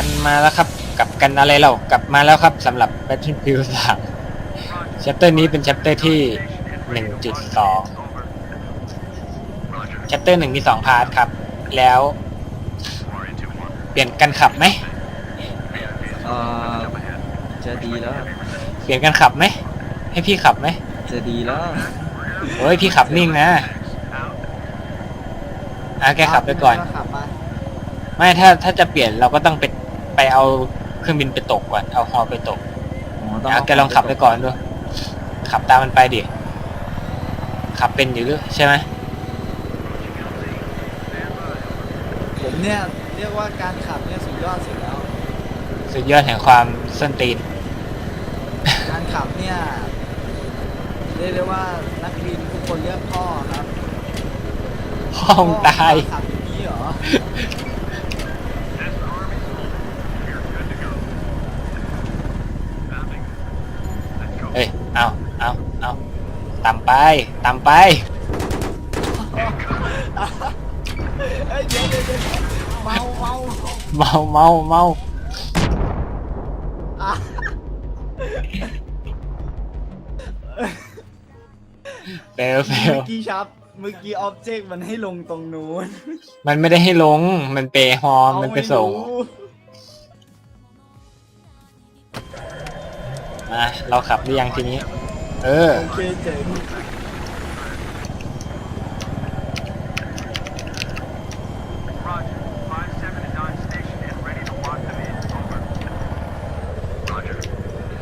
กันมาแล้วครับ กลับกันอะไรเรากลับมาแล้วครับสำหรับ Battlefield 3 chapter นี้เป็น chapter ที่ 1.2 chapter 1มี2พาร์ทครับ แล้ว เปลี่ยนกันขับไหมเอ่อจะดีแล้ว เปลี่ยนกันขับไหมให้พี่ขับไหมจะดีแล้วโอ้ยพี่ขับนิ่งนะอะแกขับไปก่อนขับมาไม่ถ้าถ้าจะเปลี่ยนเราก็ต้องไป ไปเอาเครื่องบินไปตกก่อน เอาฮอไปตกอ๋อต้องอะแกลองขับไปก่อนดู ขับตามมันไปดิ ขับเป็นอยู่หรือใช่ไหมผมเนี่ยเรียกว่าการขับเนี่ยสุดยอดสุดแล้ว สุดยอดแห่งความส้นตีน การขับเนี่ยเรียกได้ว่านักบินทุกคนเรียกพ่อครับห้องตาย พ่อขับอย่างนี้เหรอ เอ้ย เอาเอาเอา ตามไปตามไป เอ้ยเดี๋ยวเดี๋ยวเดี๋ยวเมาเมาเมาเมาเมาอะเฟลเฟลเมื่อกี้ชับ เมื่อกี้ออบเจกต์มันให้ลงตรงนู้นมันไม่ได้ให้ลง มันเปฮอร์มันไปส่ง เอาม่รู้มาเราขับหรือยังทีนี้ เออโอเคเจ๋ง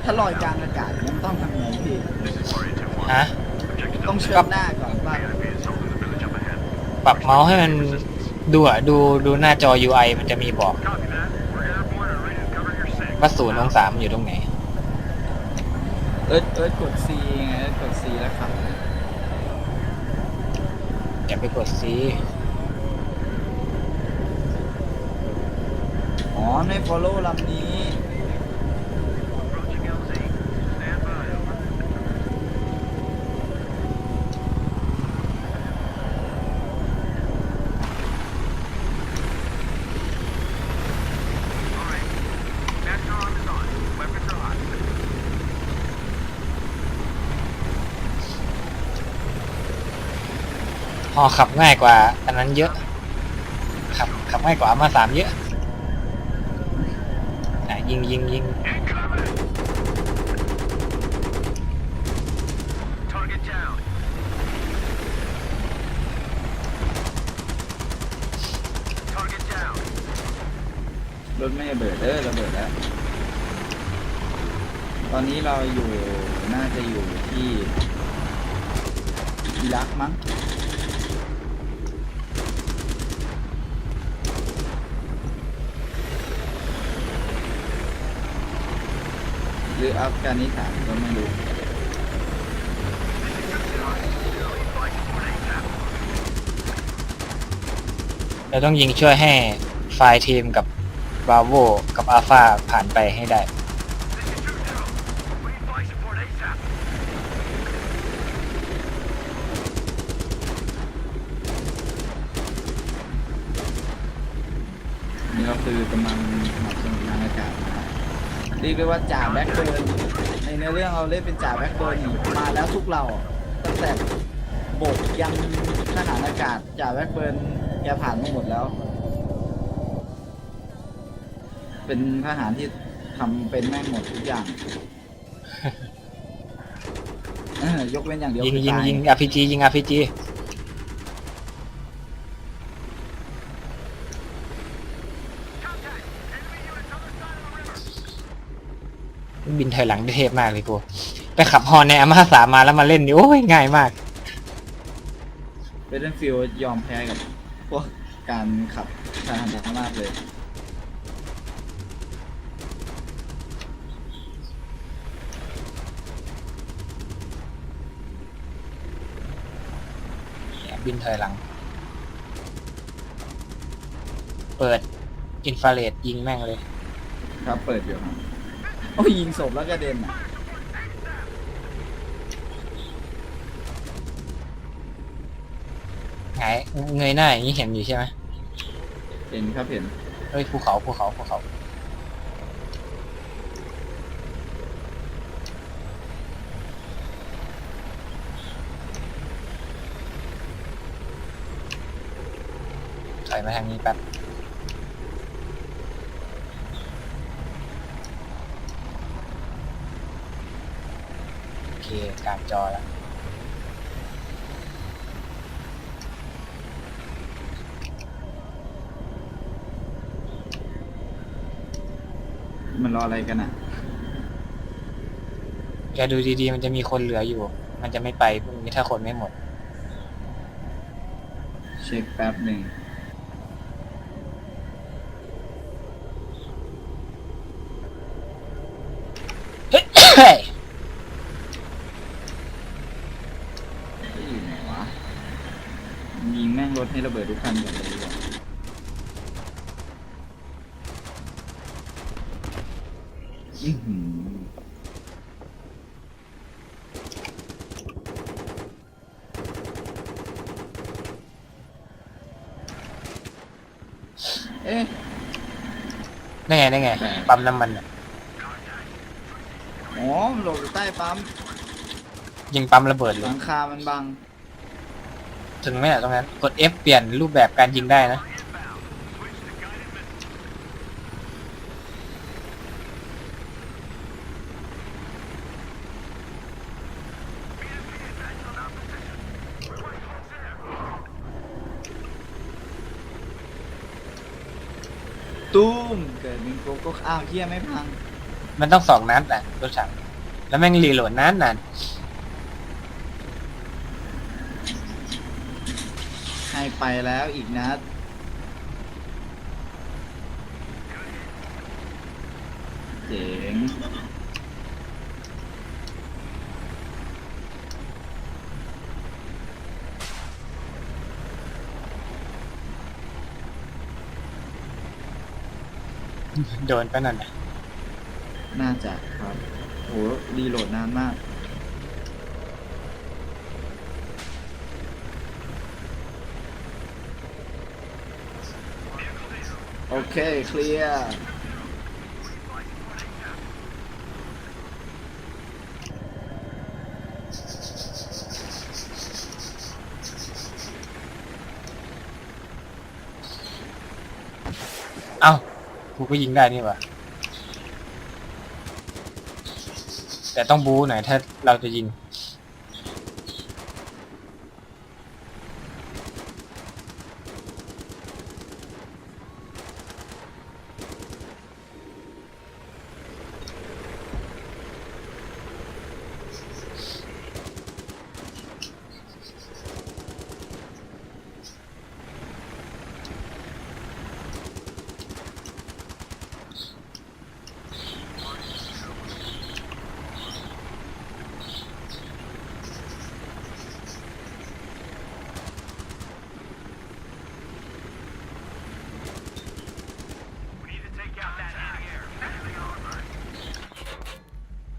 ถ้าลอยกลางอากาศมันต้องทำไงพี่ฮะ ต้องเชิดหน้าก่อนป่ะปรับเมาส์ให้มันดูอะดูดูหน้าจอ UI มันจะมีบอกว่าศูนย์องศามันอยู่ตรงไหน เอิร์ธเอิร์ธกด C ไงเอิร์ธกด C แล้วขับอย่าไปกด C อ๋อไม่ follow ลำนี้ อขับง่ายกว่าอันนั้นเยอะ ขับขับง่ายกว่ามาสามเยอะอะยิงยิงยิงรถไม่ระเบิดเออระเบิดแล้ว ตอนนี้เราอยู่น่าจะอยู่ที่อิรักมั้ง หรืออัฟกานิสถานก็ไม่รู้เราต้องยิงช่วยให้ไฟล์ทีมกับบาโวกับอัลฟาผ่านไปให้ได้ นี่เราคือกำลังขับสนุนทางอากาศมา เรียกได้ว่าจ่าแบ็คเบิร์นในเนื้อเรื่องเราเล่นเป็นจ่าแบ็คเบิร์นนี่มาแล้วทุกเราตั้งแต่บกยันทหารอากาศจ่าแบ็คเบิร์นแกผ่านมาหมดแล้ว เป็นทหารที่ทำเป็นแม่งหมดทุกอย่างเออยกเว้นอย่างเดียวยิงคือยิงตายิง RPG ยิง RPG บินถอยหลังได้เทพมากเลยกูไปขับฮอนในอามาสามมาแล้วมาเล่นนี่โอ้ยง่ายมากเบดเดนฟิลยอมแพ้กับพวกการขับทหารธรรมากเลย บินถอยหลัง เปิด อินฟราเรดยิงแม่งเลย ครับเปิดอยู่ครับ โอ้ยิงศพแล้วกระเด็นอะหงาเงยหน้าอย่างนี้เห็นอยู่ใช่ไหมเห็นครับเห็นเฮ้ยภูเขาภูเขาภูเขาถอยมาทางนี้แป๊บ เคกลางจอแล้วมันรออะไรกันอะ แกดูดีๆ มันจะมีคนเหลืออยู่ มันจะไม่ไปพรุ่งนี้ถ้าคนไม่หมด เช็คแป๊บหนึ่ง เฮ้ย เฮ้ยอยู่ไหนวะ ยิงแม่งรถ ให้ระเบิดทุกคันก่อนเลยดีกว่าอื้อหือเอ๊ะได้ไงได้ไงแปลกปั๊มน้ำมันน่ะอ๋อมันหลบอยู่ใต้ปั๊มยิงปั๊มระเบิดหเลลัยงคามันบัง ถึงไหมล่ะตรงนั้น กด F เปลี่ยนรูปแบบการยิงได้นะตุ้มเกิดหนึ่งโกโก้อ้าวเฮียไม่พัง มันต้องสองนัดอะรถถังแล้วแม่งรีโหลดนานนาน ให้ ไปแล้วอีกนัดเจ๋งโดนไปนั่นน่ะน่าจะครับโหรีโหลดนานมาก เค เคลียร์เอ้ากูก็ยิงได้นี่หว่าแต่ต้องบู๊หน่อยถ้าเราจะยิง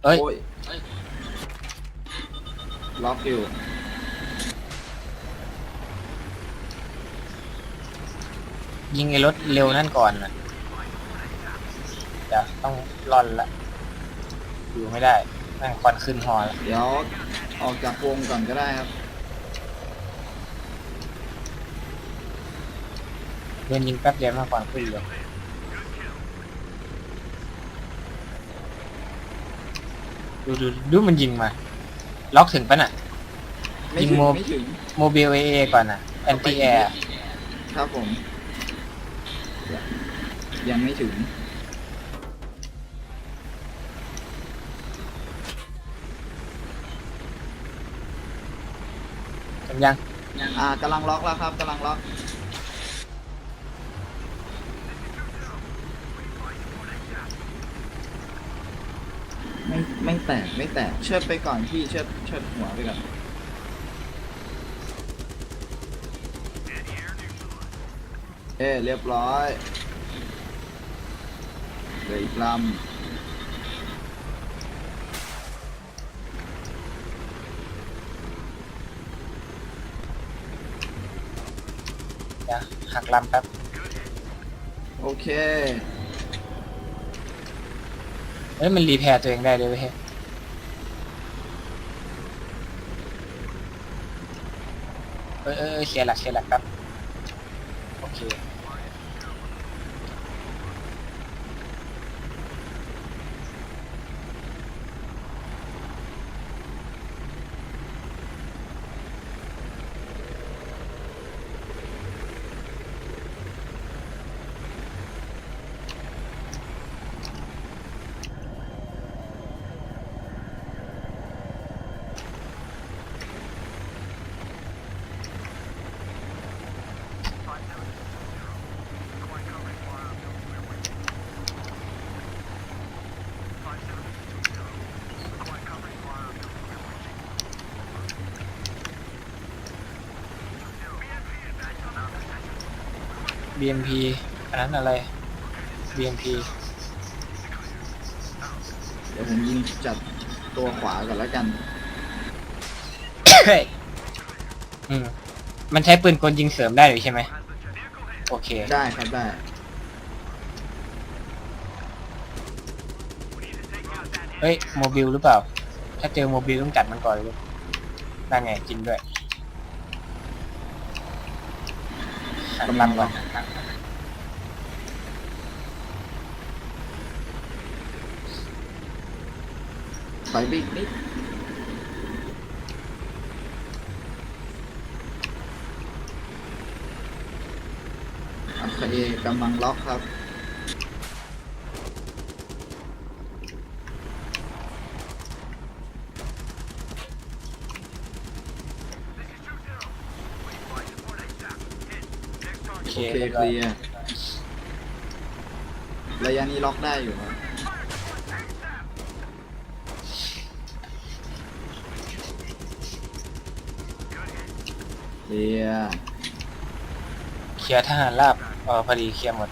เอ้ย โอ้ยล็อกอยู่ยิงไอ้รถเร็วนั่นก่อนนะเดี๋ยวต้องร่อนละอยู่ไม่ได้แม่งควันขึ้นฮอแล้วเดี๋ยวออกจากวงก่อนก็ได้ครับเดินยิงแป๊บเดียวแม่งควันขึ้นเลย ดูดูดูมันยิงมา ล็อกถึงปะน่ะ ไม่ยิงถึงโม ไม่ถึงโมบิลเอเอก่อนน่ะแอนตี้แอร์ครับผม ยังไม่ถึงจำยัง อ่ากำลังล็อกแล้วครับกำลังล็อก ไม่ไม่แตกไม่แตกเชิดไปก่อนพี่เชิดเชิดหัวไปก่อนเอ้เรียบร้อยเหลืออีกลเดี๋ยวหักลำแป๊บำโอเค เอ้ยมันรีแพร์ตัวเองได้ด้วยเว้ยเอ้ยเอ้ยเอ้ยเสียหลักเสียหลักครับ โอเค BMP อันนั้นอะไร BMP เดี๋ยวผมยิงจัดตัวขวาก่อนแล้วกัน เฮ้ยอืมมันใช้ปืนกลยิงเสริมได้หรือใช่ไหมโอเค ได้ครับได้ เฮ้ย โมบิลหรือเปล่า ถ้าเจอโมบิลต้องจัดมันก่อนเลยนั่นไงจริงด้วยกำลังก่อน อยไปอีกนิดโอเคกำลังล็อกครับโอเคโอเคเรียบเคร้อยลียร์ระยะนี้ล็อกได้อยู่ครับ เคลียร์เคลียร์ทหารราบเออพอดีเคลียร์หมด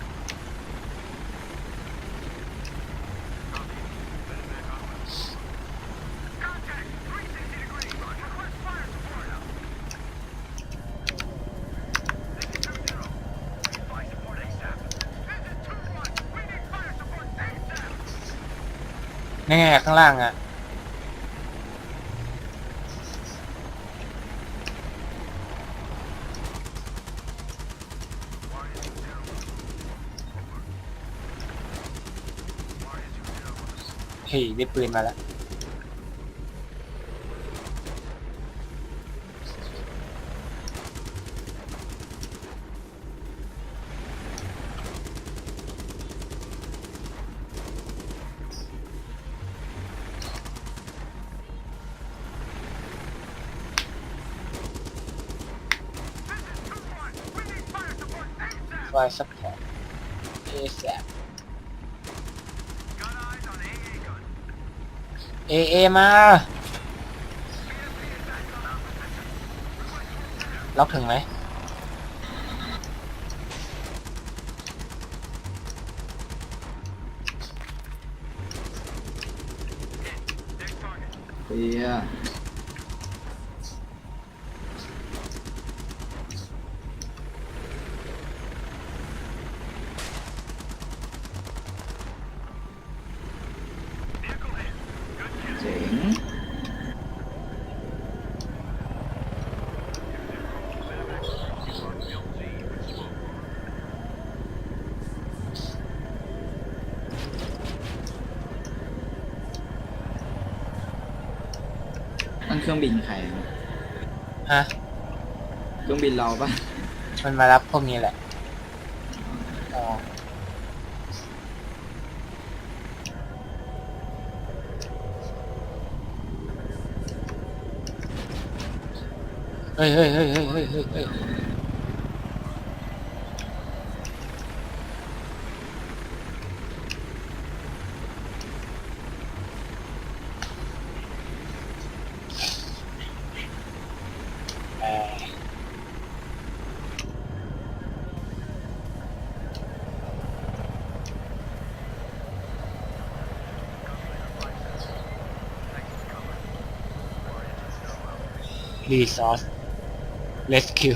นี่ไงข้างล่างอะ ฮ้ยได้ปืนมาแล้วไฟซัพพอร์ตเอแซ เอเอมา ล็อกถึงไหมเฮีย เครื่องบินใครอะฮะ เครื่องบินเราปะมันมารับพวกนี้แหละอ๋อเฮ้ยเฮ้ยเฮ้ยเฮ้ยเฮ้ยเฮ้ย รีซอสเ e สคิว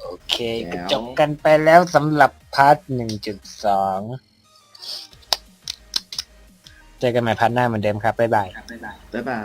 โอเคก็จบกันไปแล้วสำหรับพาร์ทหนึ่งจุดสองเจอกันใหม่พาร์ทหน้าเหมือนเดิมครับ บ๊ายบาย บ๊ายบาย